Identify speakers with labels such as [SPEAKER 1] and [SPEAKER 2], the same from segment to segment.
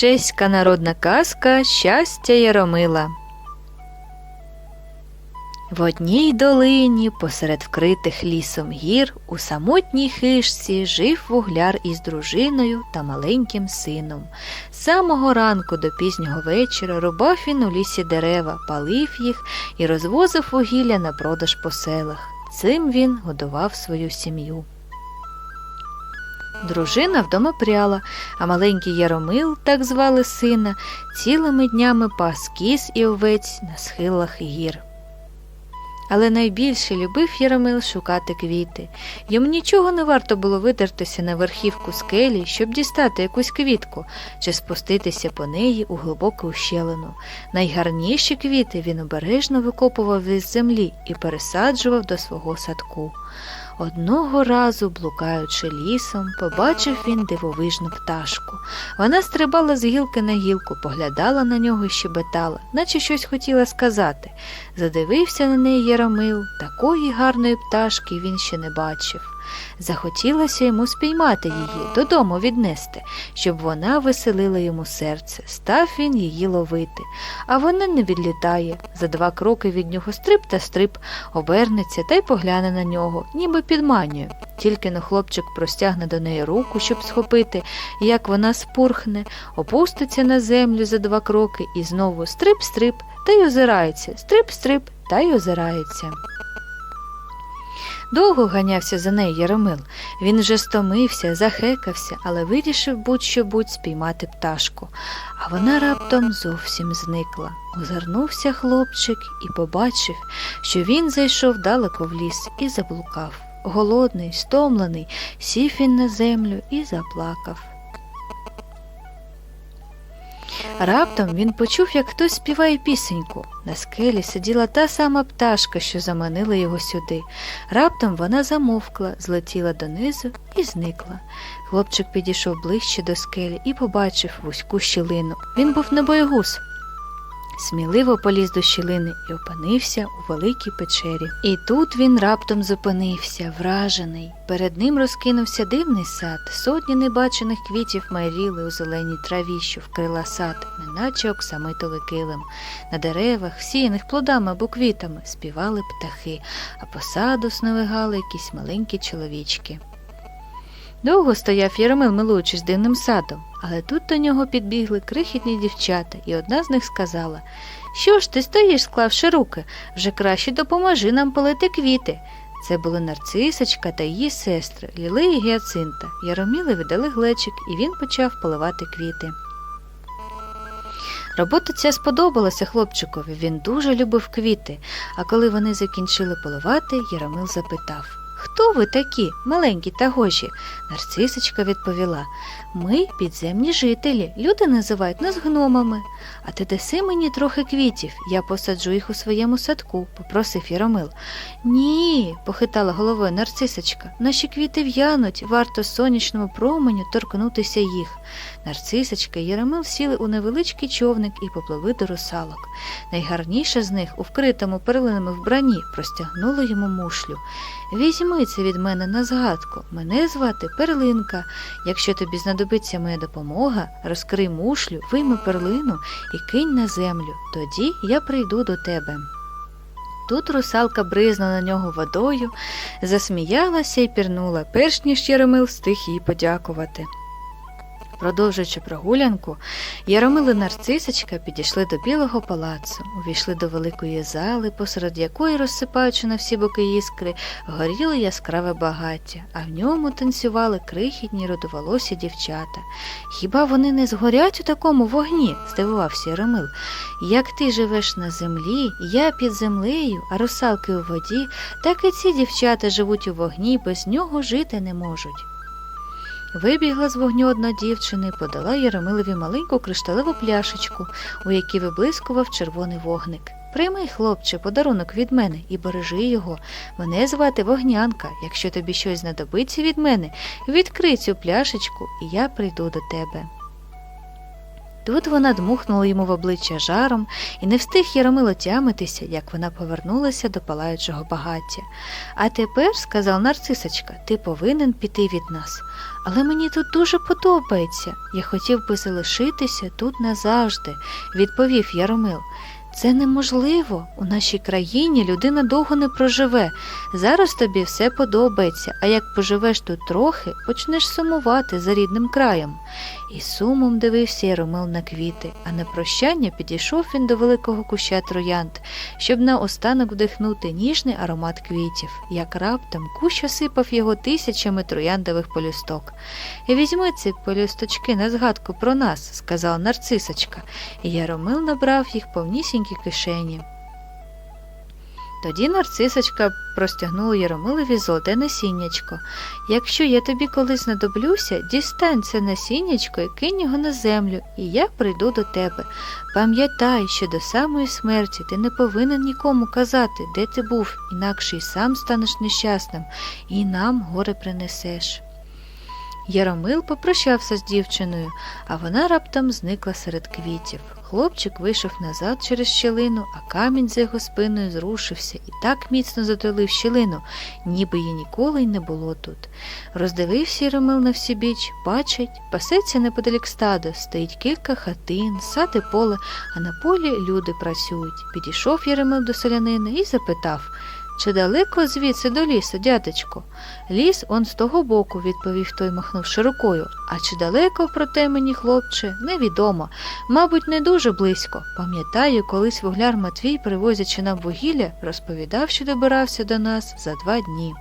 [SPEAKER 1] Чеська народна казка Щастя Яромила. В одній долині, посеред вкритих лісом гір, у самотній хижці жив вугляр із дружиною та маленьким сином. З самого ранку до пізнього вечора рубав він у лісі дерева, палив їх і розвозив вугілля на продаж по селах. Цим він годував свою сім'ю. Дружина вдома пряла, а маленький Яромил, так звали сина, цілими днями пас кіз і овець на схилах гір. Але найбільше любив Яромил шукати квіти. Йому нічого не варто було видертися на верхівку скелі, щоб дістати якусь квітку чи спуститися по неї у глибоку ущелину. Найгарніші квіти він обережно викопував із землі і пересаджував до свого садку. Одного разу, блукаючи лісом, побачив він дивовижну пташку. Вона стрибала з гілки на гілку, поглядала на нього і щебетала, наче щось хотіла сказати. Задивився на неї Яромил, такої гарної пташки він ще не бачив. Захотілося йому спіймати її, додому віднести, щоб вона веселила йому серце. Став він її ловити, а вона не відлітає. За два кроки від нього стрип та стрип, обернеться та й погляне на нього, ніби підманює. Тільки но хлопчик простягне до неї руку, щоб схопити, як вона спурхне, опуститься на землю за два кроки і знову стрип-стрип та й озирається, стрип-стрип та й озирається. Довго ганявся за нею Яромил. Він вже стомився, захекався, але вирішив будь-що будь спіймати пташку. А вона раптом зовсім зникла. Озирнувся хлопчик і побачив, що він зайшов далеко в ліс і заблукав. Голодний, стомлений, сів він на землю і заплакав. Раптом він почув, як хтось співає пісеньку. На скелі сиділа та сама пташка, що заманила його сюди. Раптом вона замовкла, злетіла донизу і зникла. Хлопчик підійшов ближче до скелі і побачив вузьку щілину. Він був не боєгуз. Сміливо поліз до щілини і опинився у великій печері. І тут він раптом зупинився, вражений. Перед ним розкинувся дивний сад, сотні небачених квітів майріли у зеленій траві, що вкрила сад, неначе оксамитовий килим. На деревах, всіяних плодами або квітами, співали птахи, а по саду сновигали якісь маленькі чоловічки. Довго стояв Яромил, милуючись дивним садом, але тут до нього підбігли крихітні дівчата, і одна з них сказала Що ж ти стоїш, склавши руки, вже краще допоможи нам полити квіти. Це були нарцисочка та її сестри, Ліли і Гіацинта. Яроміли віддали глечик, і він почав поливати квіти. Робота ця сподобалася хлопчикові, він дуже любив квіти, а коли вони закінчили поливати, Яромил запитав Хто ви такі, маленькі та гожі? Нарцисочка відповіла Ми підземні жителі. Люди називають нас гномами. А ти даси мені трохи квітів, я посаджу їх у своєму садку, попросив Яромил. Ні, похитала головою нарцисочка. Наші квіти в'януть, варто сонячному променю торкнутися їх. Нарцисочка і Яромил сіли у невеличкий човник і попливли до русалок. Найгарніша з них, у вкритому перлинами вбранні, простягнула йому мушлю. Візьми це від мене на згадку. Мене звати Перлинка. Якщо тобі знадобиться моя допомога, розкрий мушлю, вийми перлину і кинь на землю. Тоді я прийду до тебе. Тут русалка бризнула на нього водою, засміялася і пірнула, перш ніж Яромил встиг їй подякувати. Продовжуючи прогулянку, Яромил і Нарцисочка підійшли до білого палацу, увійшли до великої зали, посеред якої, розсипаючи на всі боки іскри, горіли яскраве багаття, а в ньому танцювали крихітні родоволосі дівчата. Хіба вони не згорять у такому вогні? здивувався Яромил. Як ти живеш на землі, я під землею, а русалки у воді, так і ці дівчата живуть у вогні, без нього жити не можуть. Вибігла з вогню одна дівчина і подала Яромилові маленьку кришталеву пляшечку, у якій виблискував червоний вогник. Прийми, хлопче, подарунок від мене і бережи його. Мене звати Вогнянка. Якщо тобі щось знадобиться від мене, відкрий цю пляшечку, і я прийду до тебе. Тут вона дмухнула йому в обличчя жаром, і не встиг Яромил отямитися, як вона повернулася до палаючого багаття. А тепер, сказав нарцисочка, ти повинен піти від нас. Але мені тут дуже подобається. Я хотів би залишитися тут назавжди, відповів Яромил. Це неможливо. У нашій країні людина довго не проживе. Зараз тобі все подобається, а як поживеш тут трохи, почнеш сумувати за рідним краєм. І сумом дивився Яромил на квіти, а на прощання підійшов він до великого куща троянд, щоб наостанок вдихнути ніжний аромат квітів, як раптом кущ осипав його тисячами трояндових полюсток. Візьми ці полюсточки на згадку про нас, сказала нарцисочка, і Яромил набрав їх повнісінькі кишені. Тоді нарцисочка простягнула Яромилові золоте насіннячко. Якщо я тобі колись знадоблюся, дістань це насіннячко і кинь його на землю, і я прийду до тебе. Пам'ятай, що до самої смерті ти не повинен нікому казати, де ти був, інакше й сам станеш нещасним, і нам горе принесеш. Яромил попрощався з дівчиною, а вона раптом зникла серед квітів. Хлопчик вийшов назад через щілину, а камінь за його спиною зрушився і так міцно затулив щілину, ніби її ніколи й не було тут. Роздивився Єромил на всі біч, бачить, пасеться неподалік стадо, стоїть кілька хатин, сади поле, а на полі люди працюють. Підійшов Єремил до селянина і запитав чи далеко звідси до лісу, дядечко? Ліс он з того боку, відповів той, махнувши рукою. А чи далеко, проте мені, хлопче, невідомо. Мабуть, не дуже близько. Пам'ятаю, колись вугляр Матвій, привозячи нам вугілля, розповідав, що добирався до нас за два дні.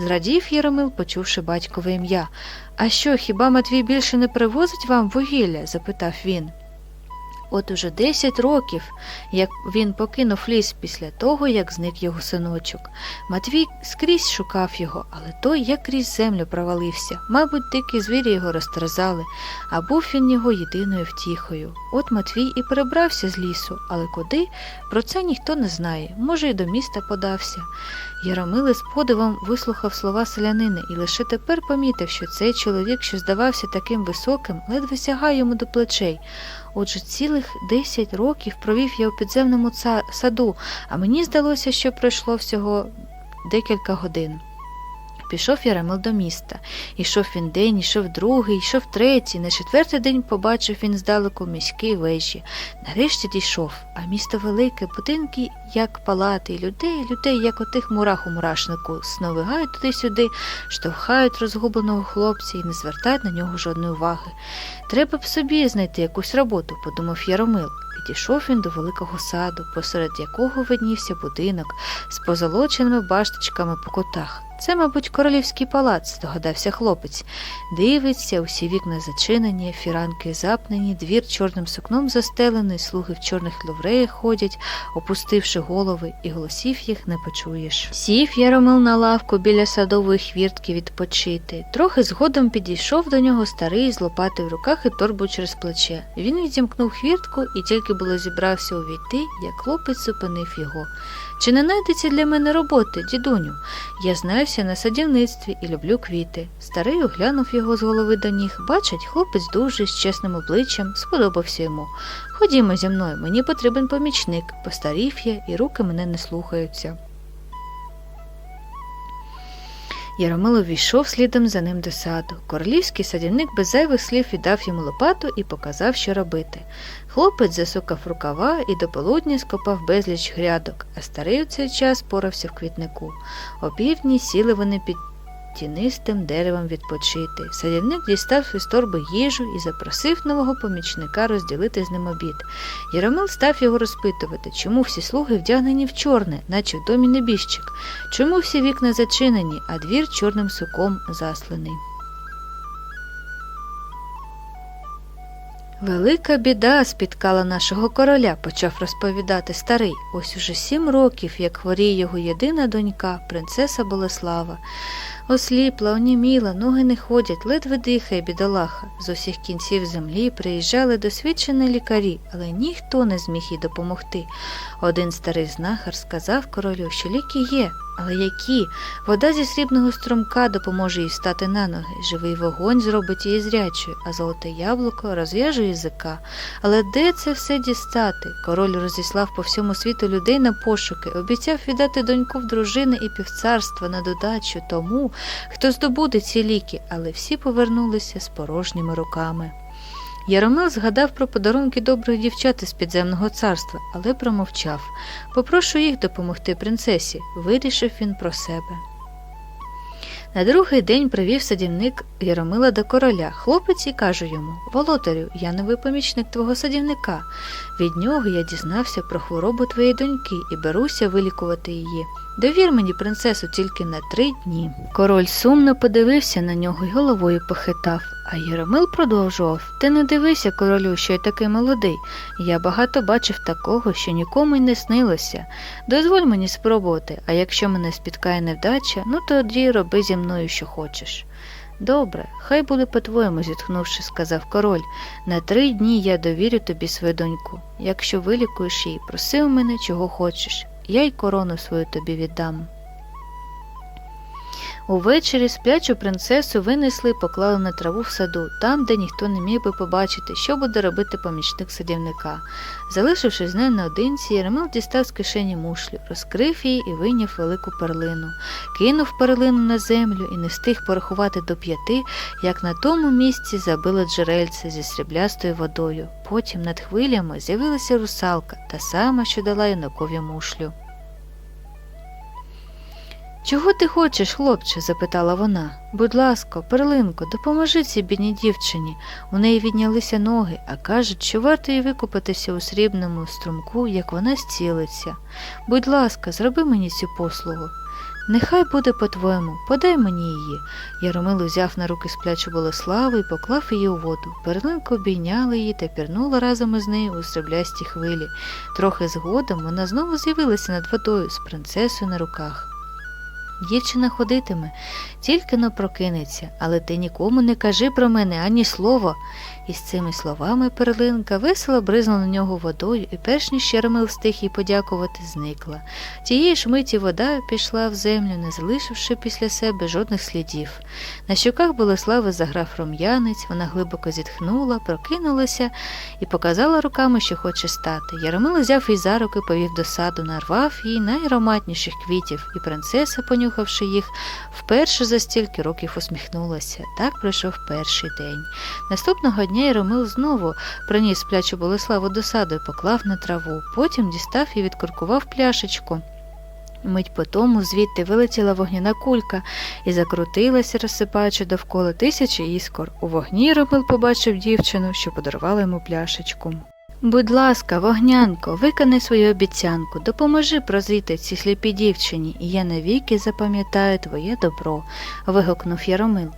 [SPEAKER 1] Зрадів Яромил, почувши батькове ім'я. А що, хіба Матвій більше не привозить вам вугілля? запитав він. От уже десять років, як він покинув ліс після того, як зник його синочок. Матвій скрізь шукав його, але той як крізь землю провалився. Мабуть, дикі звірі його розтерзали, а був він його єдиною втіхою. От Матвій і перебрався з лісу, але куди? Про це ніхто не знає. Може, й до міста подався. Яромили з подивом вислухав слова селянина і лише тепер помітив, що цей чоловік, що здавався таким високим, ледве сягає йому до плечей. Отже, цілих десять років провів я у підземному саду, а мені здалося, що пройшло всього декілька годин. Пішов Яремил до міста. Ішов він день, ішов другий, ішов третій. На четвертий день побачив він здалеку міські вежі. Нарешті дійшов, а місто велике, будинки, як палати, і людей, людей, як отих мурах у мурашнику, сновигають туди-сюди, штовхають розгубленого хлопця і не звертають на нього жодної уваги. Треба б собі знайти якусь роботу, подумав Яромил. Підійшов він до великого саду, посеред якого виднівся будинок з позолоченими башточками по кутах. Це, мабуть, королівський палац, здогадався хлопець. Дивиться, усі вікна зачинені, фіранки запнені, двір чорним сукном застелений, слуги в чорних ловреях ходять, опустивши голови, і голосів їх не почуєш. Сів Яромил на лавку біля садової хвіртки відпочити. Трохи згодом підійшов до нього старий з лопати в руках і торбу через плече. Він відімкнув хвіртку і тільки було зібрався увійти, як хлопець зупинив його. Чи не знайдеться для мене роботи, дідуню? Я знаюся на садівництві і люблю квіти. Старий оглянув його з голови до ніг. Бачить, хлопець дуже з чесним обличчям, сподобався йому. Ходімо зі мною, мені потрібен помічник. Постарів я, і руки мене не слухаються. Яромило війшов слідом за ним до саду. Королівський садівник без зайвих слів віддав йому лопату і показав, що робити. Хлопець засукав рукава і до полудня скопав безліч грядок, а старий у цей час порався в квітнику. О півдні сіли вони під тінистим деревом відпочити. Садівник дістав із торби їжу і запросив нового помічника розділити з ним обід. Яромил став його розпитувати, чому всі слуги вдягнені в чорне, наче в домі небіжчик, чому всі вікна зачинені, а двір чорним суком засланий. Велика біда спіткала нашого короля, почав розповідати старий. Ось уже сім років, як хворіє його єдина донька, принцеса Болеслава. Осліпла, оніміла, ноги не ходять, ледве дихає бідолаха. З усіх кінців землі приїжджали досвідчені лікарі, але ніхто не зміг їй допомогти. Один старий знахар сказав королю, що ліки є, але які? Вода зі срібного струмка допоможе їй стати на ноги, живий вогонь зробить її зрячою, а золоте яблуко розв'яже язика. Але де це все дістати? Король розіслав по всьому світу людей на пошуки, обіцяв віддати доньку в дружини і півцарства на додачу тому, хто здобуде ці ліки, але всі повернулися з порожніми руками. Яромил згадав про подарунки добрих дівчат із підземного царства, але промовчав. Попрошу їх допомогти принцесі, вирішив він про себе. На другий день привів садівник Яромила до короля. Хлопець і каже йому Володарю, я новий помічник твого садівника. Від нього я дізнався про хворобу твоєї доньки і беруся вилікувати її. Довір мені принцесу тільки на три дні. Король сумно подивився на нього й головою похитав, а Єромил продовжував Ти не дивися, королю, що я такий молодий. Я багато бачив такого, що нікому й не снилося. Дозволь мені спробувати, а якщо мене спіткає невдача, ну тоді роби зі мною, що хочеш. Добре, хай буде по-твоєму, зітхнувши, сказав король. На три дні я довірю тобі свою доньку. Якщо вилікуєш її, проси у мене, чого хочеш. Я й корону свою тобі віддам. Увечері сплячу принцесу винесли і поклали на траву в саду, там, де ніхто не міг би побачити, що буде робити помічник садівника. Залишившись з нею наодинці, Єремил дістав з кишені мушлю, розкрив її і вийняв велику перлину. Кинув перлину на землю і не встиг порахувати до п'яти, як на тому місці забило джерельце зі сріблястою водою. Потім над хвилями з'явилася русалка, та сама, що дала юнакові мушлю. Чого ти хочеш, хлопче? запитала вона. Будь ласка, перлинко, допоможи цій бідній дівчині. У неї віднялися ноги, а кажуть, що варто їй викупатися у срібному струмку, як вона зцілиться. Будь ласка, зроби мені цю послугу. Нехай буде по-твоєму, подай мені її. Яромил узяв на руки сплячу Болеславу і поклав її у воду. Перлинка обійняла її та пірнула разом із нею у сріблясті хвилі. Трохи згодом вона знову з'явилася над водою з принцесою на руках. Дівчина ходитиме, тільки но прокинеться, але ти нікому не кажи про мене ані слова. І з цими словами перлинка весело бризнула на нього водою, і перш ніж Яромил встиг їй подякувати, зникла. Тієї ж миті вода пішла в землю, не залишивши після себе жодних слідів. На щоках Болеслави заграв рум'янець, вона глибоко зітхнула, прокинулася і показала руками, що хоче стати. Яромил взяв її за руки, повів до саду, нарвав їй найароматніших квітів, і принцеса, понюхавши їх, вперше за стільки років усміхнулася. Так пройшов перший день. Наступного дня Яромил знову приніс сплячу Болеславу до саду і поклав на траву. Потім дістав і відкуркував пляшечку. Мить по тому звідти вилетіла вогняна кулька і закрутилася, розсипаючи довкола тисячі іскор. У вогні Ромил побачив дівчину, що подарувала йому пляшечку. Будь ласка, вогнянко, виконай свою обіцянку, допоможи прозріти цій сліпій дівчині, і я навіки запам'ятаю твоє добро, вигукнув Яромил.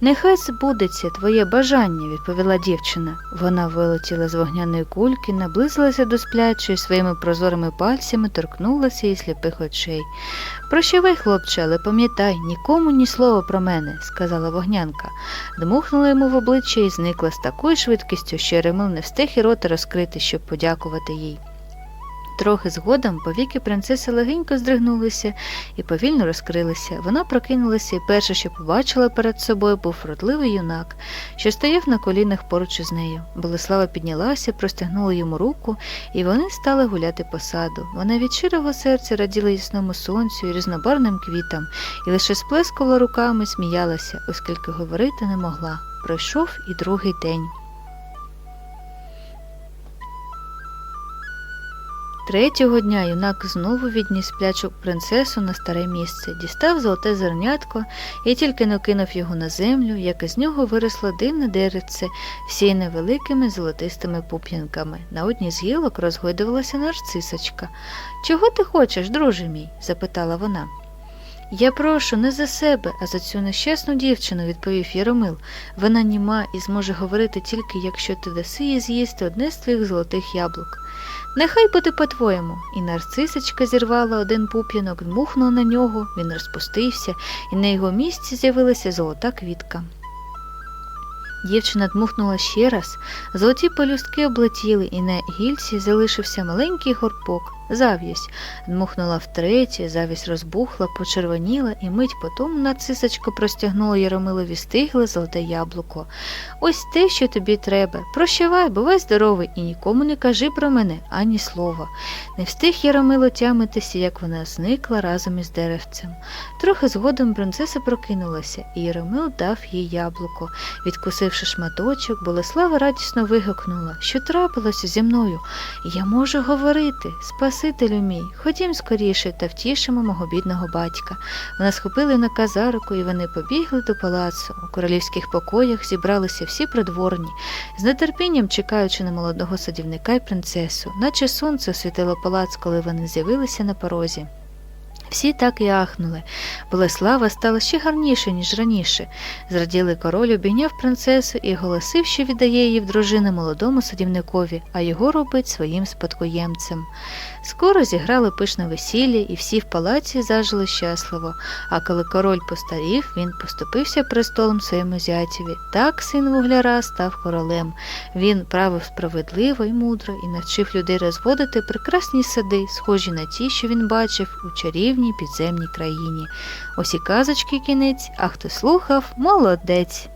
[SPEAKER 1] Нехай збудеться твоє бажання, відповіла дівчина. Вона вилетіла з вогняної кульки, наблизилася до сплячої, своїми прозорими пальцями торкнулася її сліпих очей. Прощавай, хлопче, але пам'ятай, нікому ні слова про мене, сказала вогнянка. Дмухнула йому в обличчя і зникла з такою швидкістю, що Яремил не встиг і рота розкрити, щоб подякувати їй. Трохи згодом повіки принцеси легенько здригнулися і повільно розкрилися. Вона прокинулася і перше, що побачила перед собою, був вродливий юнак, що стояв на колінах поруч із нею. Болеслава піднялася, простягнула йому руку, і вони стали гуляти по саду. Вона від щирого серця раділа ясному сонцю і різнобарвним квітам, і лише сплескувала руками, сміялася, оскільки говорити не могла. Пройшов і другий день. Третього дня юнак знову відніс плячу принцесу на старе місце, дістав золоте зернятко і тільки накинув його на землю, як із нього виросло дивне деревце, всіяне великими золотистими пуп'янками. На одній з гілок розгойдувалася нарцисочка. Чого ти хочеш, друже мій? запитала вона. Я прошу не за себе, а за цю нещасну дівчину, відповів Яромил. Вона німа і зможе говорити тільки, якщо ти даси їй з'їсти одне з твоїх золотих яблук. Нехай буде по-твоєму. І нарцисочка зірвала один пуп'янок, дмухнула на нього, він розпустився, і на його місці з'явилася золота квітка. Дівчина дмухнула ще раз, золоті пелюстки облетіли, і на гільці залишився маленький горбок, зав'язь. Дмухнула втретє, завість розбухла, почервоніла, і мить потому нацисочка простягнула Яромилові стигле золоте яблуко. Ось те, що тобі треба. Прощавай, бувай здоровий, і нікому не кажи про мене ані слова. Не встиг Яромило тямитися, як вона зникла разом із деревцем. Трохи згодом принцеса прокинулася, і Яромил дав їй яблуко. Відкусивши шматочок, Болеслава радісно вигукнула, що трапилося зі мною. Я можу говорити, Спасителю мій, ходім скоріше та втішимо мого бідного батька. Вона схопили на за руку, і вони побігли до палацу. У королівських покоях зібралися всі придворні, з нетерпінням чекаючи на молодого садівника і принцесу, наче сонце освітило палац, коли вони з'явилися на порозі. Всі так і ахнули. Болеслава стала ще гарніше, ніж раніше. Зраділий король обійняв принцесу і оголосив, що віддає її в дружини молодому садівникові, а його робить своїм спадкоємцем. Скоро зіграли пишне весілля, і всі в палаці зажили щасливо. А коли король постарів, він поступився престолом своєму зятєві. Так син вугляра став королем. Він правив справедливо і мудро і навчив людей розводити прекрасні сади, схожі на ті, що він бачив у чарівній підземній країні. Ось і казочки кінець, а хто слухав, молодець.